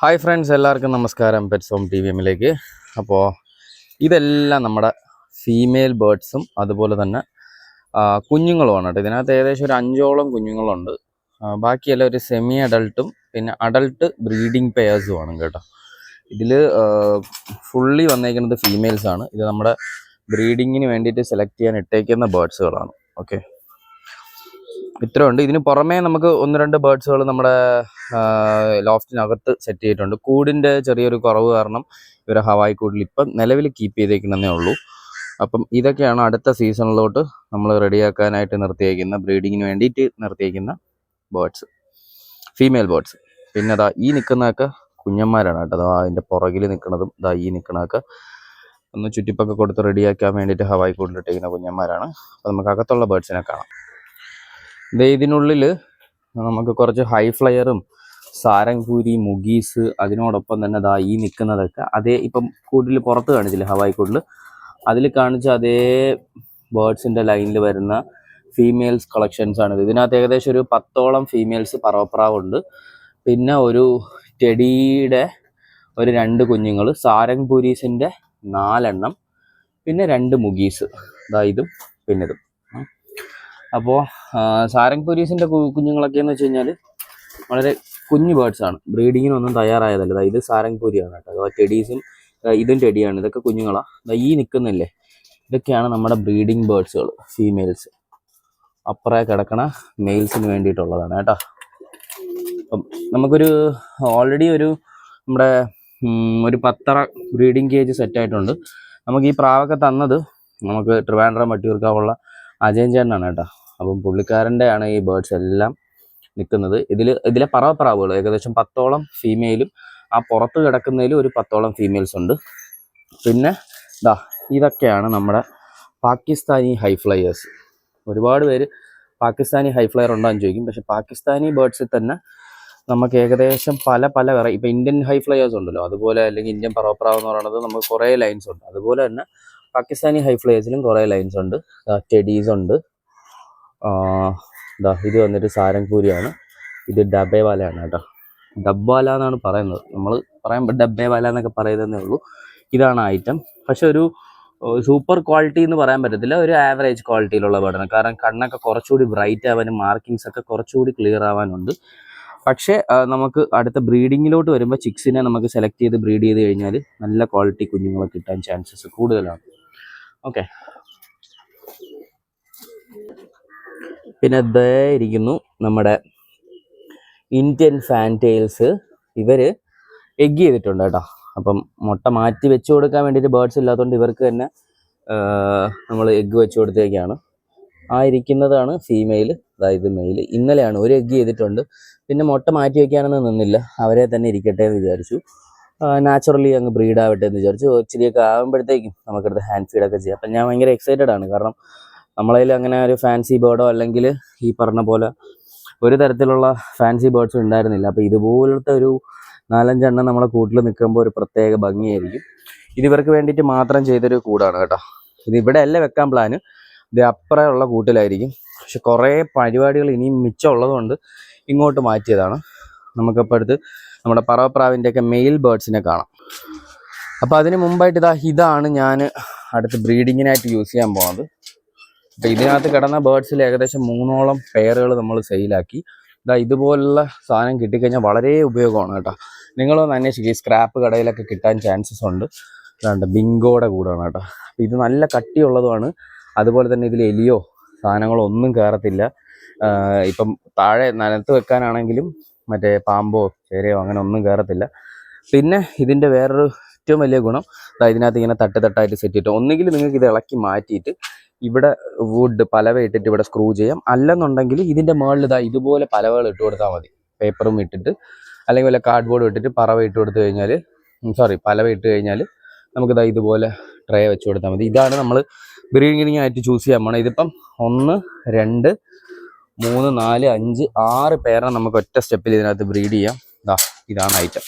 Hi friends എല്ലാവർക്കും നമസ്കാരം. Pets home T V എമ്മിലേക്ക് അപ്പോൾ ഇതെല്ലാം നമ്മുടെ ഫീമെയിൽ ബേഡ്സും അതുപോലെ തന്നെ കുഞ്ഞുങ്ങളുമാണ് കേട്ടോ. ഇതിനകത്ത് ഏകദേശം ഒരു അഞ്ചോളം കുഞ്ഞുങ്ങളുണ്ട്. ബാക്കിയെല്ലാം ഒരു സെമി അഡൾട്ടും പിന്നെ അഡൾട്ട് ബ്രീഡിംഗ് പെയേഴ്സും ആണ് കേട്ടോ. ഇതിൽ ഫുള്ളി വന്നേക്കുന്നത് ഫീമെയിൽസാണ് ഇത് നമ്മുടെ ബ്രീഡിങ്ങിന് വേണ്ടിയിട്ട് സെലക്ട് ചെയ്യാൻ ഇട്ടേക്കുന്ന ബേഡ്സുകളാണ് ഓക്കെ ഇത്രയുണ്ട്. ഇതിന് പുറമേ നമുക്ക് ഒന്ന് രണ്ട് ബേർഡ്സുകൾ നമ്മുടെ ലോഫ്റ്റിനകത്ത് സെറ്റ് ചെയ്തിട്ടുണ്ട്. കൂടിന്റെ ചെറിയൊരു കുറവ് കാരണം ഇവരെ ഹവായി കൂടിൽ ഇപ്പം നിലവിൽ കീപ്പ് ചെയ്തേക്കുന്നതേ ഉള്ളൂ. അപ്പം ഇതൊക്കെയാണ് അടുത്ത സീസണിലോട്ട് നമ്മൾ റെഡിയാക്കാനായിട്ട് നിർത്തിയേക്കുന്ന ബ്രീഡിങ്ങിന് വേണ്ടിയിട്ട് നിർത്തിയേക്കുന്ന ബേർഡ്സ് ഫീമെയിൽ ബേർഡ്സ് പിന്നെ അതാ ഈ നിൽക്കുന്നതൊക്കെ കുഞ്ഞന്മാരാണ് കേട്ടോ. അതാ അതിന്റെ പുറകിൽ നിൽക്കുന്നതും ഇതാ ഈ നിൽക്കുന്നതൊക്കെ ഒന്ന് ചുറ്റിപ്പൊക്കെ കൊടുത്ത് റെഡിയാക്കാൻ വേണ്ടിയിട്ട് ഹവായി കൂടിലിട്ടിരിക്കുന്ന കുഞ്ഞന്മാരാണ്. അപ്പോൾ നമുക്ക് അകത്തുള്ള ബേർഡ്സിനെ കാണാം. ഇതിനുള്ളിൽ നമുക്ക് കുറച്ച് ഹൈ ഫ്ലയറും സാരംഗൂരി മുഗീസ് അതിനോടൊപ്പം തന്നെ ദാ ഈ നിൽക്കുന്നതൊക്കെ അതേ ഇപ്പം കൂട്ടിൽ പുറത്ത് കാണിച്ചില്ല ഹവായി കൂട്ടിൽ അതിൽ കാണിച്ച അതേ ബേർഡ്സിന്റെ ലൈനിൽ വരുന്ന ഫീമെയിൽസ് കളക്ഷൻസ് ആണ് ഇത് ഇതിനകത്ത് ഏകദേശം ഒരു പത്തോളം ഫീമെയിൽസ് പറവപ്രാവുണ്ട് പിന്നെ ഒരു ടെഡിയുടെ ഒരു രണ്ട് കുഞ്ഞുങ്ങൾ സാരംഗപൂരീസിന്റെ നാലെണ്ണം പിന്നെ രണ്ട് മുഗീസ്. ഇതാ ഇതും അപ്പോൾ സാരംഗ് പൊരീസിന്റെ കുഞ്ഞുങ്ങളൊക്കെ എന്ന് വെച്ച് കഴിഞ്ഞാൽ വളരെ കുഞ്ഞു ബേർഡ്സ് ആണ്. ബ്രീഡിങ്ങിനൊന്നും തയ്യാറായതല്ല. ഇത് സാരംഗ് പൊരിയാണ് കേട്ടോ. അഥവാ ടെഡീസും ഇതും ടെഡിയാണ് ഇതൊക്കെ കുഞ്ഞുങ്ങളാണ് ഈ നിൽക്കുന്നില്ലേ ഇതൊക്കെയാണ് നമ്മുടെ ബ്രീഡിംഗ് ബേർഡ്സുകൾ ഫീമെയിൽസ് അപ്പുറേ കിടക്കണ മെയിൽസിന് വേണ്ടിയിട്ടുള്ളതാണ് കേട്ടോ. അപ്പം നമുക്കൊരു ഓൾറെഡി ഒരു നമ്മുടെ ഒരു പത്തറ ബ്രീഡിംഗ് കേജ് സെറ്റായിട്ടുണ്ട് നമുക്ക് ഈ പ്രാവൊക്കെ തന്നത് നമുക്ക് ട്രിവാൻഡ്രം വട്ടിയൂർക്കാവുള്ള അജയൻ ചേട്ടനാണ് കേട്ടോ. അപ്പം പുള്ളിക്കാരന്റെ ആണ് ഈ ബേർഡ്സ് എല്ലാം നിൽക്കുന്നത്. ഇതിൽ ഇതിലെ പറവപ്രാവുകൾ ഏകദേശം പത്തോളം ഫീമെയിലും ആ പുറത്ത് കിടക്കുന്നതിലും ഒരു പത്തോളം ഫീമെയിൽസ് ഉണ്ട്. പിന്നെ ദാ ഇതൊക്കെയാണ് നമ്മുടെ പാകിസ്ഥാനി ഹൈ ഫ്ലയേഴ്സ് ഒരുപാട് പേര് പാകിസ്ഥാനി ഹൈ ഫ്ലയർ ചോദിക്കും. പക്ഷെ പാകിസ്ഥാനി ബേർഡ്സിൽ തന്നെ നമുക്ക് ഏകദേശം പല പല വെറൈ ഇപ്പം ഇന്ത്യൻ ഹൈ ഫ്ലയേഴ്സ് ഉണ്ടല്ലോ. അതുപോലെ അല്ലെങ്കിൽ ഇന്ത്യൻ പറവപ്രാവ് എന്ന് പറയുന്നത് നമുക്ക് കുറേ ലൈൻസ് ഉണ്ട്. അതുപോലെ തന്നെ പാകിസ്ഥാനി ഹൈ ഫ്ലയേഴ്സിലും കുറേ ലൈൻസ് ഉണ്ട്. ടെഡീസ് ഉണ്ട്. ഇത് വന്നിട്ട് സാരംഗ്പൂരിയാണ്. ഇത് ഡബേവാലയാണ് കേട്ടോ. ഡബ്ബാല എന്നാണ് പറയുന്നത്. നമ്മൾ പറയുമ്പോൾ ഡബ്ബേവാല എന്നൊക്കെ പറയുന്നതേ ഉള്ളൂ. ഇതാണ് ഐറ്റം പക്ഷെ ഒരു സൂപ്പർ ക്വാളിറ്റി എന്ന് പറയാൻ പറ്റത്തില്ല. ഒരു ആവറേജ് ക്വാളിറ്റിയിലുള്ള ബേഡാണ് കാരണം കണ്ണൊക്കെ കുറച്ചുകൂടി ബ്രൈറ്റ് ആവാനും മാർക്കിങ്സ് ഒക്കെ കുറച്ചുകൂടി ക്ലിയർ ആവാനുണ്ട്. പക്ഷേ നമുക്ക് അടുത്ത ബ്രീഡിങ്ങിലോട്ട് വരുമ്പോൾ ചിക്സിനെ നമുക്ക് സെലക്ട് ചെയ്ത് ബ്രീഡ് ചെയ്ത് കഴിഞ്ഞാൽ നല്ല ക്വാളിറ്റി കുഞ്ഞുങ്ങളെ കിട്ടാൻ ചാൻസസ് കൂടുതലാണ്. ഓക്കെ പിന്നെ ദേ ഇരിക്കുന്നു നമ്മുടെ ഇന്ത്യൻ ഫാന്റെയിൽസ് ഇവർ എഗ് ചെയ്തിട്ടുണ്ട് കേട്ടോ. അപ്പം മുട്ട മാറ്റി വെച്ച് കൊടുക്കാൻ വേണ്ടിയിട്ട് ബേർഡ്സ് ഇല്ലാത്തതുകൊണ്ട് ഇവർക്ക് തന്നെ നമ്മൾ എഗ്ഗ് വെച്ച് കൊടുത്തേക്കാണ്. ആ ഇരിക്കുന്നതാണ് ഫീമെയിൽ അതായത് മെയിൽ ഇന്നലെയാണ് ഒരു എഗ്ഗ് ചെയ്തിട്ടുണ്ട്. പിന്നെ മുട്ട മാറ്റി വയ്ക്കാനൊന്നും നിന്നില്ല. അവരെ തന്നെ ഇരിക്കട്ടെ എന്ന് വിചാരിച്ചു. നാച്ചുറലി അങ്ങ് ബ്രീഡ് ആവട്ടെ എന്ന് വിചാരിച്ചു ഇച്ചിരിയൊക്കെ ആകുമ്പോഴത്തേക്കും നമുക്കടുത്ത് ഹാൻഡ് ഫീഡൊക്കെ ചെയ്യാം. അപ്പം ഞാൻ ഭയങ്കര എക്സൈറ്റഡ് ആണ്. കാരണം നമ്മളതിൽ അങ്ങനെ ഒരു ഫാൻസി ബേർഡോ അല്ലെങ്കിൽ ഈ പറഞ്ഞ പോലെ ഒരു തരത്തിലുള്ള ഫാൻസി ബേർഡ്സും ഉണ്ടായിരുന്നില്ല. അപ്പോൾ ഇതുപോലത്തെ ഒരു നാലഞ്ചെണ്ണം നമ്മളെ കൂട്ടിൽ നിൽക്കുമ്പോൾ ഒരു പ്രത്യേക ഭംഗിയായിരിക്കും. ഇത് ഇവർക്ക് വേണ്ടിയിട്ട് മാത്രം ചെയ്തൊരു കൂടാണ് കേട്ടോ. ഇത് ഇവിടെ അല്ല വെക്കാൻ പ്ലാന് ഇത് അപ്പുറമുള്ള കൂട്ടിലായിരിക്കും. പക്ഷെ കുറേ പരിപാടികൾ ഇനിയും മിച്ചമുള്ളതുകൊണ്ട് ഇങ്ങോട്ട് മാറ്റിയതാണ്. നമുക്കപ്പോൾ അടുത്ത് നമ്മുടെ പറവപ്രാവിന്റെയൊക്കെ മെയിൽ ബേർഡ്സിനെ കാണാം. അപ്പോൾ അതിന് മുമ്പായിട്ട് ഇതാ ഇതാണ് ഞാൻ അടുത്ത് ബ്രീഡിങ്ങിനായിട്ട് യൂസ് ചെയ്യാൻ പോകുന്നത് അപ്പോൾ ഇതിനകത്ത് കിടന്ന ബേർഡ്സിൽ ഏകദേശം മൂന്നോളം പെയറുകൾ നമ്മൾ സെയിലാക്കി ഇതാ ഇതുപോലുള്ള സാധനം കിട്ടിക്കഴിഞ്ഞാൽ വളരെ ഉപയോഗമാണ് കേട്ടോ. നിങ്ങളൊന്ന് അന്വേഷിക്കുക ഈ സ്ക്രാപ്പ് കടയിലൊക്കെ കിട്ടാൻ ചാൻസസ് ഉണ്ട്. അതാണ്ട് ബിങ്കോടെ കൂടാണ് കേട്ടോ. ഇത് നല്ല കട്ടിയുള്ളതുമാണ്. അതുപോലെ തന്നെ ഇതിൽ എലിയോ സാധനങ്ങളോ ഒന്നും കയറത്തില്ല ഇപ്പം താഴെ നനത്ത് വെക്കാനാണെങ്കിലും മറ്റേ പാമ്പോ ചേരയോ അങ്ങനെ ഒന്നും കയറത്തില്ല പിന്നെ ഇതിന്റെ വേറൊരു ഏറ്റവും വലിയ ഗുണം അതായത് ഇതിനകത്ത് ഇങ്ങനെ തട്ട് തട്ടായിട്ട് സെറ്റ് ചെയ്തിട്ട് ഒന്നുകിൽ നിങ്ങൾക്ക് ഇത് ഇളക്കി മാറ്റിയിട്ട് ഇവിടെ വുഡ് പലവ ഇട്ടിട്ട് ഇവിടെ സ്ക്രൂ ചെയ്യാം. അല്ലെന്നുണ്ടെങ്കിൽ ഇതിന്റെ മുകളിൽ ഇതാ ഇതുപോലെ പലവകൾ ഇട്ട് കൊടുത്താൽ മതി. പേപ്പറും ഇട്ടിട്ട് അല്ലെങ്കിൽ വല്ല കാർഡ്ബോർഡും ഇട്ടിട്ട് പറവ ഇട്ട് കൊടുത്തു കഴിഞ്ഞാൽ സോറി പലവ ഇട്ട് കഴിഞ്ഞാൽ നമുക്കിതാ ഇതുപോലെ ട്രേ വെച്ച് കൊടുത്താൽ മതി. ഇതാണ് നമ്മൾ ബ്രീഡിങ്ങിങ് ആയിട്ട് ചൂസ് ചെയ്യാൻ പോകണം ഇതിപ്പം ഒന്ന് രണ്ട് മൂന്ന് നാല് അഞ്ച് ആറ് പേരെ നമുക്ക് ഒറ്റ സ്റ്റെപ്പിൽ ഇതിനകത്ത് ബ്രീഡ് ചെയ്യാം. ഇതാ ഇതാണ് ഐറ്റം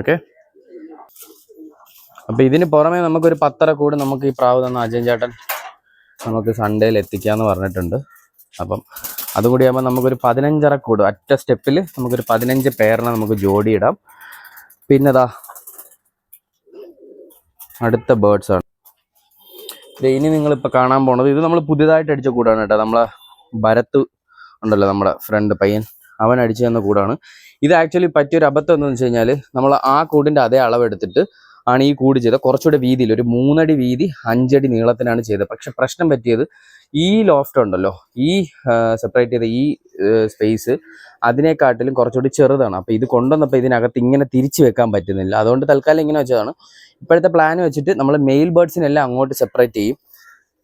ഓക്കെ അപ്പൊ ഇതിന് പുറമെ നമുക്കൊരു പത്തര കൂടി നമുക്ക് ഈ പ്രാവ് തന്ന അജയൻ ചേട്ടൻ നമുക്ക് സൺഡേയിൽ എത്തിക്കാന്ന് പറഞ്ഞിട്ടുണ്ട്. അപ്പം അതുകൂടി ആകുമ്പോൾ നമുക്കൊരു പതിനഞ്ചര കൂട് ഒറ്റ സ്റ്റെപ്പിൽ നമുക്കൊരു പതിനഞ്ച് പേരിനെ നമുക്ക് ജോഡിയിടാം പിന്നെതാ അടുത്ത ബേർഡ്സ് ആണ്. ഇനി നിങ്ങളിപ്പോൾ കാണാൻ പോണത് ഇത് നമ്മൾ പുതിയതായിട്ട് അടിച്ച കൂടാണ് കേട്ടോ. നമ്മളെ ഭരത്ത് ഉണ്ടല്ലോ നമ്മുടെ ഫ്രണ്ട് പയ്യൻ. അവൻ അടിച്ചു തന്ന കൂടാണ്. ഇത് ആക്ച്വലി പറ്റിയൊരു അബദ്ധം എന്ന് വെച്ച് കഴിഞ്ഞാൽ നമ്മൾ ആ കൂടിന്റെ അതേ അളവെടുത്തിട്ട് ആണ് ഈ കൂട് ചെയ്തത്. കുറച്ചുകൂടെ വീതിയിൽ ഒരു മൂന്നടി വീതി അഞ്ചടി നീളത്തിനാണ് ചെയ്തത്. പക്ഷെ പ്രശ്നം പറ്റിയത് ഈ ലോഫ്റ്റ് ഉണ്ടല്ലോ ഈ സെപ്പറേറ്റ് ചെയ്ത ഈ സ്പേസ് അതിനെക്കാട്ടിലും കുറച്ചുകൂടി ചെറുതാണ്. അപ്പോൾ ഇത് കൊണ്ടുവന്നപ്പോൾ ഇതിനകത്ത് ഇങ്ങനെ തിരിച്ചു വെക്കാൻ പറ്റുന്നില്ല. അതുകൊണ്ട് തൽക്കാലം ഇങ്ങനെ വെച്ചതാണ്. ഇപ്പോഴത്തെ പ്ലാൻ വെച്ചിട്ട് നമ്മൾ മെയിൽ ബേർഡ്സിനെല്ലാം അങ്ങോട്ട് സെപ്പറേറ്റ് ചെയ്യും.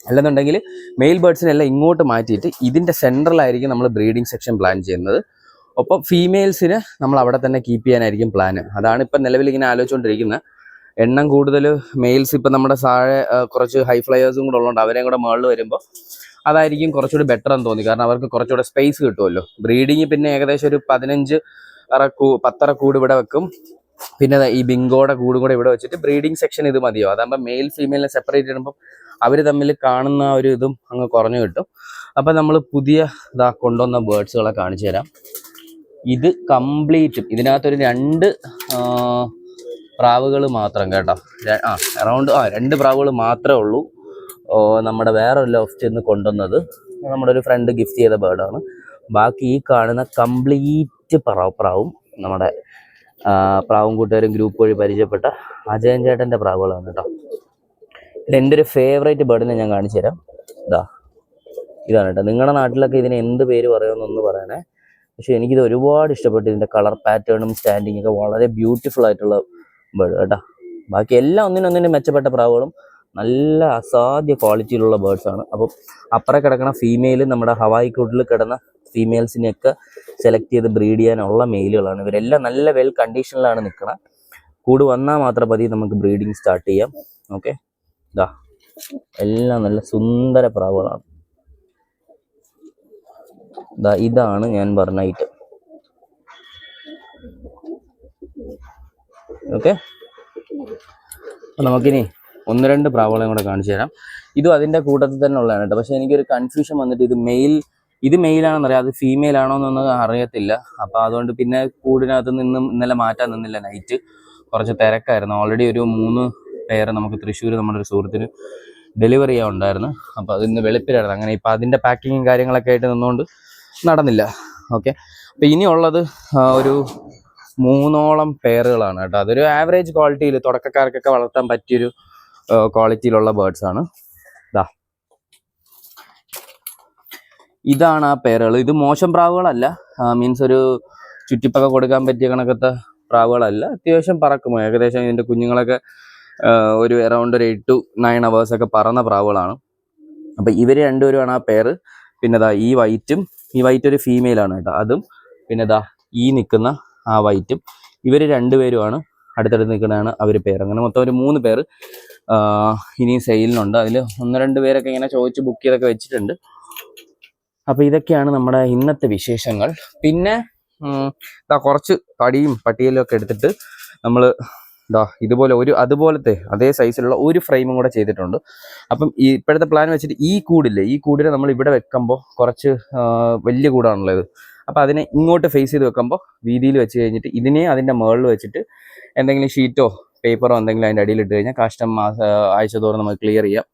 അല്ലെന്നുണ്ടെങ്കിൽ മെയിൽ ബേർഡ്സിനെല്ലാം ഇങ്ങോട്ട് മാറ്റിയിട്ട് ഇതിന്റെ സെൻട്രലായിരിക്കും നമ്മൾ ബ്രീഡിംഗ് സെക്ഷൻ പ്ലാൻ ചെയ്യുന്നത്. ഒപ്പം ഫീമെയിൽസിന് നമ്മൾ അവിടെ തന്നെ കീപ്പ് ചെയ്യാനായിരിക്കും പ്ലാൻ അതാണ് ഇപ്പം നിലവിൽ ഇങ്ങനെ ആലോചിച്ചുകൊണ്ടിരിക്കുന്നത്. എണ്ണം കൂടുതൽ മെയിൽസ് ഇപ്പം നമ്മുടെ താഴെ കുറച്ച് ഹൈ ഫ്ലയേഴ്സും കൂടെ ഉള്ളതുകൊണ്ട് അവരെയും കൂടെ മുകളിൽ വരുമ്പോൾ അതായിരിക്കും കുറച്ചുകൂടി ബെറ്റർ എന്ന് തോന്നി. കാരണം അവർക്ക് കുറച്ചുകൂടെ സ്പേസ് കിട്ടുമല്ലോ. ബ്രീഡിങ് പിന്നെ ഏകദേശം ഒരു പതിനഞ്ച് അറ കൂ പത്തറ കൂട് ഇവിടെ വെക്കും. പിന്നെ ഈ ബിങ്കോടെ കൂടും കൂടെ ഇവിടെ വെച്ചിട്ട് ബ്രീഡിംഗ് സെക്ഷൻ ഇത് മതിയോ? അതാകുമ്പോൾ മെയിൽ ഫീമെയിലിനെ സെപ്പറേറ്റ് ചെയ്യുമ്പോൾ അവർ തമ്മിൽ കാണുന്ന ഒരു ഇതും അങ്ങ് കുറഞ്ഞു കിട്ടും. അപ്പം നമ്മൾ പുതിയ ഇതാ കൊണ്ടുവന്ന ബേർഡ്സുകളെ കാണിച്ചു തരാം. ഇത് കംപ്ലീറ്റും ഇതിനകത്തൊരു രണ്ട് പ്രാവുകൾ മാത്രം കേട്ടോ. ആ അറൗണ്ട് ആ രണ്ട് പ്രാവുകൾ മാത്രമേ ഉള്ളൂ. നമ്മുടെ വേറൊരു ഒരു ലോഫ്റ്റ് നിന്ന് കൊണ്ടുവന്നത് നമ്മുടെ ഒരു ഫ്രണ്ട് ഗിഫ്റ്റ് ചെയ്ത ബേർഡാണ് ബാക്കി ഈ കാണുന്ന കംപ്ലീറ്റ് പ്രാവ് പ്രാവും നമ്മുടെ പ്രാവും കൂട്ടുകാരും ഗ്രൂപ്പ് വഴി പരിചയപ്പെട്ട അജയൻ ചേട്ടന്റെ പ്രാവുകളാണ് കേട്ടോ. ഇത് എന്റെ ഒരു ഫേവറേറ്റ് ബേർഡിനെ ഞാൻ കാണിച്ചു തരാം. ഇതാ ഇതാണ് കേട്ടോ. നിങ്ങളുടെ നാട്ടിലൊക്കെ ഇതിന് എന്ത് പേര് പറയുമെന്നൊന്ന് പറയണേ പക്ഷെ എനിക്കിത് ഒരുപാട് ഇഷ്ടപ്പെട്ടു. ഇതിന്റെ കളർ പാറ്റേണും സ്റ്റാൻഡിങ്ങൊക്കെ വളരെ ബ്യൂട്ടിഫുൾ ആയിട്ടുള്ള ബേർഡ് കേട്ടോ. ബാക്കി എല്ലാം ഒന്നിനൊന്നിനും മെച്ചപ്പെട്ട പ്രാവുകളും നല്ല അസാധ്യ ക്വാളിറ്റിയിലുള്ള ആണ്. അപ്പം അപ്പുറം കിടക്കണ ഫീമെയിൽ നമ്മുടെ ഹവായി കൂട്ടിൽ കിടന്ന ഫീമെയിൽസിനെയൊക്കെ സെലക്ട് ചെയ്ത് ബ്രീഡ് ചെയ്യാനുള്ള മെയിലുകളാണ് ഇവരെല്ലാം നല്ല വെൽ കണ്ടീഷനിലാണ് നിൽക്കുന്നത് കൂട് വന്നാൽ മാത്രം മതി നമുക്ക് ബ്രീഡിങ് സ്റ്റാർട്ട് ചെയ്യാം. ഓക്കെ ഇതാ എല്ലാം നല്ല സുന്ദര പ്രാവുകളാണ്. ദാ ഇതാണ് ഞാൻ പറഞ്ഞ ഐറ്റം ഓക്കെ നമുക്കിനി ഒന്ന് രണ്ട് പ്രാവുകളെയും കൂടെ കാണിച്ചു തരാം. ഇതും അതിന്റെ കൂട്ടത്തിൽ തന്നെ ഉള്ളതാണ് കേട്ടോ. പക്ഷെ എനിക്കൊരു കൺഫ്യൂഷൻ വന്നിട്ട് ഇത് മെയിൽ ഇത് മെയിലാണെന്നറിയാം അത് ഫീമെയിൽ ആണോ എന്നൊന്നും അറിയത്തില്ല. അപ്പോൾ അതുകൊണ്ട് പിന്നെ കൂടിനകത്ത് നിന്നും ഇന്നലെ മാറ്റാൻ നിന്നില്ല നൈറ്റ് കുറച്ച് തിരക്കായിരുന്നു. ഓൾറെഡി ഒരു മൂന്ന് പേര് നമുക്ക് തൃശ്ശൂർ നമ്മുടെ ഒരു സുഹൃത്തിന് ഡെലിവറി ചെയ്യാൻ ഉണ്ടായിരുന്നു. അപ്പോൾ അത് വെളുപ്പിലായിരുന്നു. അങ്ങനെ ഇപ്പോൾ അതിന്റെ പാക്കിങ്ങും കാര്യങ്ങളൊക്കെ ആയിട്ട് നിന്നുകൊണ്ട് നടന്നില്ല. ഓക്കെ അപ്പോൾ ഇനിയുള്ളത് ഒരു മൂന്നോളം പേറുകളാണ് കേട്ടോ. അതൊരു ആവറേജ് ക്വാളിറ്റിയിൽ തുടക്കക്കാർക്കൊക്കെ വളർത്താൻ പറ്റിയൊരു ക്വാളിറ്റിയിലുള്ള ബേർഡ്സ് ആണ്. ഇതാ ഇതാണ് ആ പേരുകൾ. ഇത് മോശം പ്രാവുകളല്ല. മീൻസ് ഒരു ചുറ്റിപ്പൊക്കെ കൊടുക്കാൻ പറ്റിയ കണക്കത്തെ പ്രാവുകളല്ല. അത്യാവശ്യം പറക്കും ഏകദേശം ഇതിന്റെ കുഞ്ഞുങ്ങളൊക്കെ ഒരു അറൗണ്ട് ഒരു എയ്റ്റ് ടു നയൻ അവേഴ്സ് ഒക്കെ പറന്ന പ്രാവുകളാണ്. അപ്പം ഇവർ രണ്ടുപേരുമാണ് ആ പേര്. പിന്നെ ദാ ഈ വൈറ്റും ഈ വൈറ്റ് ഒരു ഫീമെയിലാണ് കേട്ടോ. അതും പിന്നെ ദാ ഈ നിൽക്കുന്ന ആ വൈറ്റും ഇവർ രണ്ടുപേരുമാണ്. അടുത്തടുത്ത് നിൽക്കുന്നതാണ് അവർ പേര്. അങ്ങനെ മൊത്തം ഒരു മൂന്ന് പേര്. ഇനി സെയിലിനുണ്ട്. അതിൽ ഒന്ന് രണ്ട് പേരൊക്കെ ഇങ്ങനെ ചോദിച്ച് ബുക്ക് ചെയ്തൊക്കെ വെച്ചിട്ടുണ്ട്. അപ്പോൾ ഇതൊക്കെയാണ് നമ്മുടെ ഇന്നത്തെ വിശേഷങ്ങൾ. പിന്നെ ഇതാ കുറച്ച് തടിയും പട്ടിയലും ഒക്കെ എടുത്തിട്ട് നമ്മൾ ഇതാ ഇതുപോലെ ഒരു അതുപോലത്തെ അതേ സൈസിലുള്ള ഒരു ഫ്രെയിമും കൂടെ ചെയ്തിട്ടുണ്ട്. അപ്പം ഈ ഇപ്പോഴത്തെ പ്ലാൻ വെച്ചിട്ട് ഈ കൂടില്ലേ ഈ കൂടിനെ നമ്മൾ ഇവിടെ വെക്കുമ്പോൾ കുറച്ച് വലിയ കൂടാണുള്ളത് അപ്പോൾ അതിനെ ഇങ്ങോട്ട് ഫേസ് ചെയ്ത് വെക്കുമ്പോൾ വീതിയിൽ വെച്ച് കഴിഞ്ഞിട്ട് ഇതിനെ അതിന്റെ മുകളിൽ വെച്ചിട്ട് എന്തെങ്കിലും ഷീറ്റോ പേപ്പറോ എന്തെങ്കിലും അതിന്റെ അടിയിൽ ഇട്ട് കഴിഞ്ഞാൽ കാഷ്ടം മാസ ആഴ്ച തോറും നമുക്ക് ക്ലിയർ ചെയ്യാം.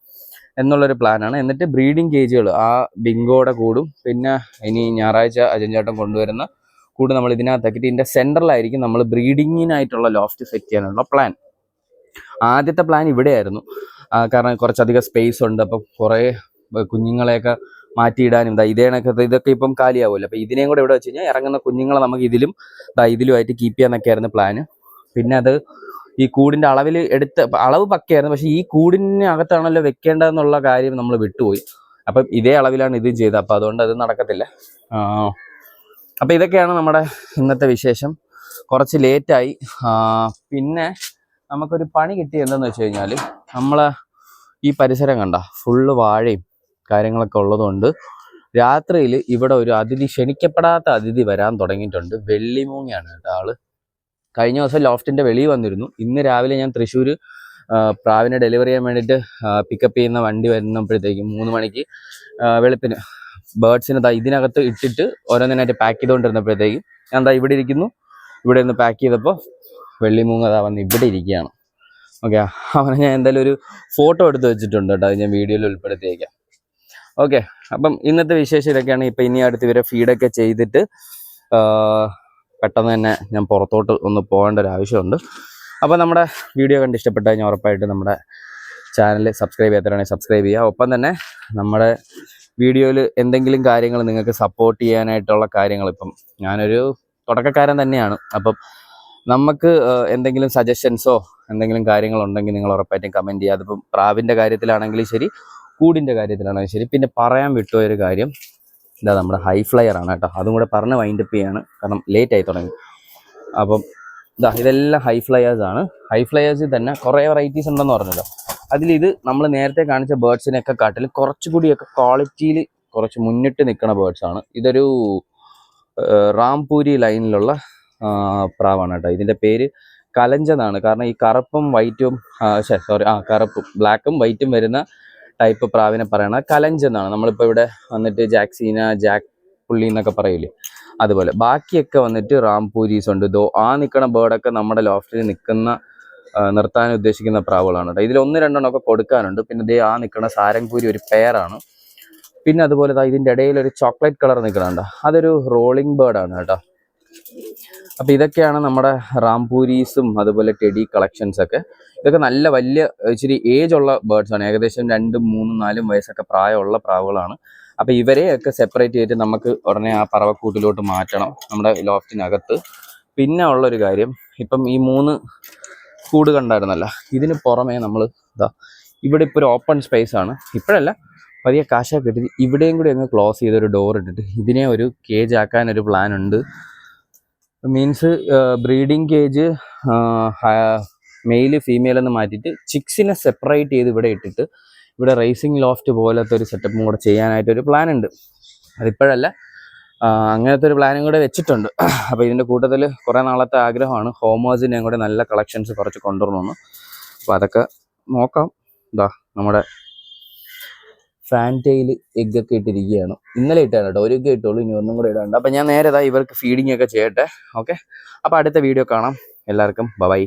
എന്നുള്ളൊരു പ്ലാനാണ് എന്നിട്ട് ബ്രീഡിംഗ് കേജുകൾ ആ ബിങ്കോടെ കൂടും. പിന്നെ ഇനി ഞായറാഴ്ച അജഞ്ചാട്ടം കൊണ്ടുവരുന്ന കൂട് നമ്മൾ ഇതിനകത്താക്കിയിട്ട് ഇതിന്റെ സെന്ററിലായിരിക്കും നമ്മൾ ബ്രീഡിങ്ങിനായിട്ടുള്ള ലോഫ്റ്റ് സെറ്റ് ചെയ്യാനുള്ള പ്ലാൻ ആദ്യത്തെ പ്ലാൻ ഇവിടെയായിരുന്നു. കാരണം കുറച്ചധികം സ്പേസ് ഉണ്ട്. അപ്പം കുറേ കുഞ്ഞുങ്ങളെയൊക്കെ മാറ്റിയിടാനും ഇതാ ഇതൊക്കെ ഇപ്പം കാലിയാവുമല്ലോ. അപ്പം ഇതിനെയും കൂടെ ഇവിടെ വെച്ച് കഴിഞ്ഞാൽ ഇറങ്ങുന്ന കുഞ്ഞുങ്ങളെ നമുക്ക് ഇതിലും ഇതിലുമായിട്ട് കീപ്പ് ചെയ്യാന്നൊക്കെയായിരുന്നു പ്ലാന് പിന്നെ അത് ഈ കൂടിന്റെ അളവിൽ എടുത്ത അളവ് പക്കയായിരുന്നു. പക്ഷെ ഈ കൂടിനകത്താണല്ലോ വെക്കേണ്ടതെന്നുള്ള കാര്യം നമ്മൾ വിട്ടുപോയി. അപ്പം ഇതേ അളവിലാണ് ഇത് ചെയ്തത്. അപ്പം അതുകൊണ്ട് അത് നടക്കത്തില്ല. അപ്പം ഇതൊക്കെയാണ് നമ്മുടെ ഇന്നത്തെ വിശേഷം. കുറച്ച് ലേറ്റായി. പിന്നെ നമുക്കൊരു പണി കിട്ടി എന്താണെന്ന് വെച്ച് കഴിഞ്ഞാൽ നമ്മൾ ഈ പരിസരം കണ്ട ഫുള്ള് വാഴയും കാര്യങ്ങളൊക്കെ ഉള്ളതുകൊണ്ട് രാത്രിയിൽ ഇവിടെ ഒരു അതിഥി ക്ഷണിക്കപ്പെടാത്ത അതിഥി വരാൻ തുടങ്ങിയിട്ടുണ്ട്. വെള്ളിമൂങ്ങയാണ് കേട്ടോ ആൾ. കഴിഞ്ഞ ദിവസം ലോഫ്റ്റിന്റെ വെളിയിൽ വന്നിരുന്നു. ഇന്ന് രാവിലെ ഞാൻ തൃശ്ശൂർ പ്രാവിനെ ഡെലിവറി ചെയ്യാൻ വേണ്ടിയിട്ട് പിക്കപ്പ് ചെയ്യുന്ന വണ്ടി വരുന്നപ്പോഴത്തേക്കും മൂന്ന് മണിക്ക് വെളുപ്പിന് ബേർഡ്സിന് ഇതിനകത്ത് ഇട്ടിട്ട് ഓരോന്നിനായിട്ട് പാക്ക് ചെയ്തുകൊണ്ടിരുന്നപ്പോഴത്തേക്കും ഞാൻ ദാ ഇവിടെ ഇരിക്കുന്നു. ഇവിടെ നിന്ന് പാക്ക് ചെയ്തപ്പോൾ വെള്ളി മൂങ്ങ ദാ വന്ന് ഇവിടെ ഇരിക്കുകയാണ്. ഓക്കെ അവനെ ഞാൻ എന്തായാലും ഒരു ഫോട്ടോ എടുത്ത് വെച്ചിട്ടുണ്ട് കേട്ടോ. അത് ഞാൻ വീഡിയോയിൽ ഉൾപ്പെടുത്തിയേക്കാം. ഓക്കെ അപ്പം ഇന്നത്തെ വിശേഷം ഇതൊക്കെയാണ്. ഇപ്പം ഇനി അടുത്ത് ഇവരെ ഫീഡൊക്കെ ചെയ്തിട്ട് പെട്ടെന്ന് തന്നെ ഞാൻ പുറത്തോട്ട് ഒന്ന് പോകേണ്ട ഒരു ആവശ്യമുണ്ട്. അപ്പോൾ നമ്മുടെ വീഡിയോ കണ്ട് ഇഷ്ടപ്പെട്ട് കഴിഞ്ഞാൽ ഉറപ്പായിട്ട് നമ്മുടെ ചാനൽ സബ്സ്ക്രൈബ് ചെയ്യാത്തവരാണെങ്കിൽ സബ്സ്ക്രൈബ് ചെയ്യുക. ഒപ്പം തന്നെ നമ്മുടെ വീഡിയോയിൽ എന്തെങ്കിലും കാര്യങ്ങൾ നിങ്ങൾക്ക് സപ്പോർട്ട് ചെയ്യാനായിട്ടുള്ള കാര്യങ്ങൾ ഇപ്പം ഞാനൊരു തുടക്കക്കാരൻ തന്നെയാണ്. അപ്പം നമുക്ക് എന്തെങ്കിലും സജഷൻസോ എന്തെങ്കിലും കാര്യങ്ങളുണ്ടെങ്കിൽ നിങ്ങൾ ഉറപ്പായിട്ടും കമന്റ് ചെയ്യുക. അതിപ്പം പ്രാവിന്റെ കാര്യത്തിലാണെങ്കിലും ശരി കൂടിന്റെ കാര്യത്തിലാണെങ്കിലും ശരി. പിന്നെ പറയാൻ വിട്ടുപോയൊരു കാര്യം ഇതാ നമ്മുടെ ഹൈ ഫ്ലയർ ആണ് കേട്ടോ. അതും കൂടെ പറഞ്ഞ് വൈൻഡപ്പ് ചെയ്യാണ്. കാരണം ലേറ്റ് ആയി തുടങ്ങി. അപ്പം ഇതാ ഇതെല്ലാം ഹൈ ഫ്ലയേഴ്സ് ആണ്. ഹൈ ഫ്ലയേഴ്സിൽ തന്നെ കുറേ വെറൈറ്റീസ് ഉണ്ടെന്ന് പറഞ്ഞല്ലോ. അതിലിത് നമ്മൾ നേരത്തെ കാണിച്ച ബേർഡ്സിനെയൊക്കെ കാട്ടിൽ കുറച്ചുകൂടിയൊക്കെ ക്വാളിറ്റിയിൽ കുറച്ച് മുന്നിട്ട് നിൽക്കുന്ന ബേർഡ്സ് ആണ്. ഇതൊരു റാംപൂരി ലൈനിലുള്ള പ്രാവാണ് കേട്ടോ. ഇതിന്റെ പേര് കലഞ്ചെന്നാണ് കാരണം ഈ കറുപ്പും വൈറ്റും സോറി ആ കറുപ്പും ബ്ലാക്കും വൈറ്റും വരുന്ന ടൈപ്പ് പ്രാവിനെ പറയണത് കലഞ്ച് എന്നാണ്. നമ്മളിപ്പോൾ ഇവിടെ വന്നിട്ട് ജാക്സീന ജാക്ക് പുള്ളി എന്നൊക്കെ പറയില്ലേ അതുപോലെ. ബാക്കിയൊക്കെ വന്നിട്ട് റാംപൂരീസ് ഉണ്ട് ദോ ആ നിൽക്കുന്ന ബേർഡൊക്കെ നമ്മുടെ ലോഫ്റ്റിൽ നിൽക്കുന്ന നിർത്താൻ ഉദ്ദേശിക്കുന്ന പ്രാവുകളാണ് കേട്ടോ. ഇതിൽ ഒന്ന് രണ്ടെണ്ണം ഒക്കെ കൊടുക്കാനുണ്ട്. പിന്നെ ദേ ആ നിൽക്കുന്ന സാരംപൂരി ഒരു പെയറാണ് പിന്നെ അതുപോലെ ഇതിന്റെ ഇടയിൽ ഒരു ചോക്ലേറ്റ് കളർ നിൽക്കണുണ്ട് അതൊരു റോളിംഗ് ബേർഡാണ് കേട്ടോ. അപ്പൊ ഇതൊക്കെയാണ് നമ്മുടെ റാംപൂരീസും അതുപോലെ ടെഡി കളക്ഷൻസ് ഒക്കെ. ഇതൊക്കെ നല്ല വലിയ ഇച്ചിരി ഏജ് ഉള്ള ബേർഡ്സ് ആണ്. ഏകദേശം രണ്ടും മൂന്നും നാലും വയസ്സൊക്കെ പ്രായമുള്ള പ്രാവുകളാണ്. അപ്പോൾ ഇവരെയൊക്കെ സെപ്പറേറ്റ് ചെയ്തിട്ട് നമുക്ക് ഉടനെ ആ പറവക്കൂട്ടിലോട്ട് മാറ്റണം നമ്മുടെ ലോഫ്റ്റിനകത്ത്. പിന്നെ ഉള്ളൊരു കാര്യം ഇപ്പം ഈ മൂന്ന് കൂട് കണ്ടായിരുന്നല്ല ഇതിന് പുറമേ നമ്മൾ ഇതാ ഇവിടെ ഇപ്പോൾ ഒരു ഓപ്പൺ സ്പേസ് ആണ്. ഇപ്പോഴല്ല പതിയെ കാശൊക്കെ ഇട്ടിട്ട് ഇവിടെയും കൂടി അങ്ങ് ക്ലോസ് ചെയ്തൊരു ഡോർ ഇട്ടിട്ട് ഇതിനെ ഒരു കേജ് ആക്കാൻ ഒരു പ്ലാൻ ഉണ്ട്. Means breeding cage male female എന്ന് മാറ്റിയിട്ട് ചിക്സിനെ സെപ്പറേറ്റ് ചെയ്ത് ഇവിടെ ഇട്ടിട്ട് ഇവിടെ റേസിംഗ് ലോഫ്റ്റ് പോലത്തെ ഒരു സെറ്റപ്പും കൂടെ ചെയ്യാനായിട്ട് ഒരു പ്ലാൻ ഉണ്ട്. അതിപ്പോഴല്ല അങ്ങനത്തെ ഒരു പ്ലാനും കൂടെ വെച്ചിട്ടുണ്ട്. അപ്പോൾ ഇതിന്റെ കൂട്ടത്തിൽ കുറേ നാളത്തെ ആഗ്രഹമാണ്. ഹോമേഴ്സിനെയും കൂടെ നല്ല കളക്ഷൻസ് കുറച്ച് കൊണ്ടുവരണമെന്ന്. അപ്പോൾ അതൊക്കെ നോക്കാം. ഇതാ നമ്മുടെ ഫാന്റയിൽ എഗ് ഒക്കെ ഇട്ടിരിക്കുകയാണ്. ഇന്നലെ ഇട്ടാണ് കേട്ടോ. ഒരു എഗ് ഇട്ടുള്ളൂ ഇനി ഒന്നും കൂടെ ഇടാണ്ട്. അപ്പം ഞാൻ നേരെ ഇവർക്ക് ഫീഡിങ് ഒക്കെ ചെയ്യട്ടെ. ഓക്കെ അപ്പോൾ അടുത്ത വീഡിയോ കാണാം. എല്ലാവർക്കും ബൈ